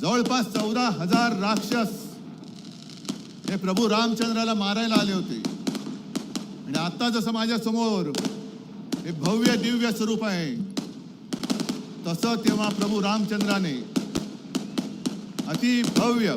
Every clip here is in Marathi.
जवळपास चौदा हजार राक्षस हे प्रभू रामचंद्राला मारायला आले होते. आणि आता जसं माझ्यासमोर हे भव्य दिव्य स्वरूप आहे तसं तेव्हा प्रभू रामचंद्राने अति भव्य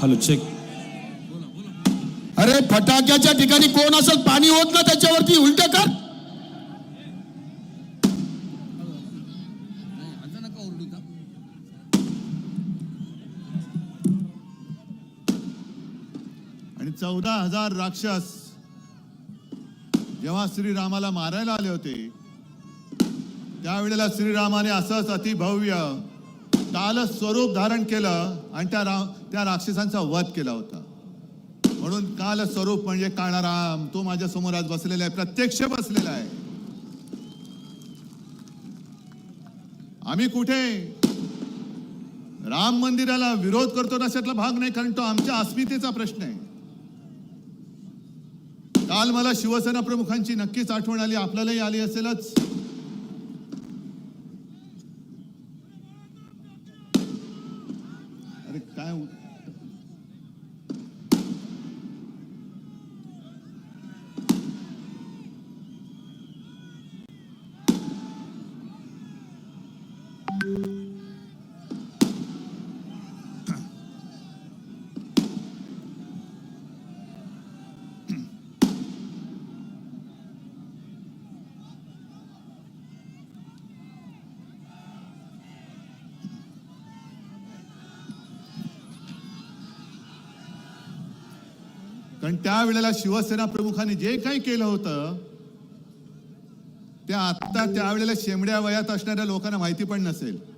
हॅलो चेक अरे फटाक्याच्या ठिकाणी कोण असेल पाणी होत ना त्याच्यावरती? उलट कर. आणि चौदा हजार राक्षस जेव्हा श्रीरामाला मारायला आले होते त्यावेळेला श्रीरामाने असंच अतिभव्य काल स्वरूप धारण केलं आणि त्या रा त्या राक्षसांचा वध केला होता. म्हणून काल स्वरूप म्हणजे काळाराम तो माझ्यासमोर आज बसलेला आहे प्रत्यक्ष बसलेला आहे. आम्ही कुठे? राम मंदिराला विरोध करतो तशातला भाग नाही कारण तो आमच्या अस्मितेचा प्रश्न आहे. काल मला शिवसेना प्रमुखांची नक्कीच आठवण आली आपल्यालाही आली असेलच. अरे काय उ- कारण त्यावेळेला शिवसेना प्रमुखांनी जे काही केलं होतं ते आता त्यावेळेला शेमड्या वयात असणाऱ्या लोकांना माहिती पण नसेल.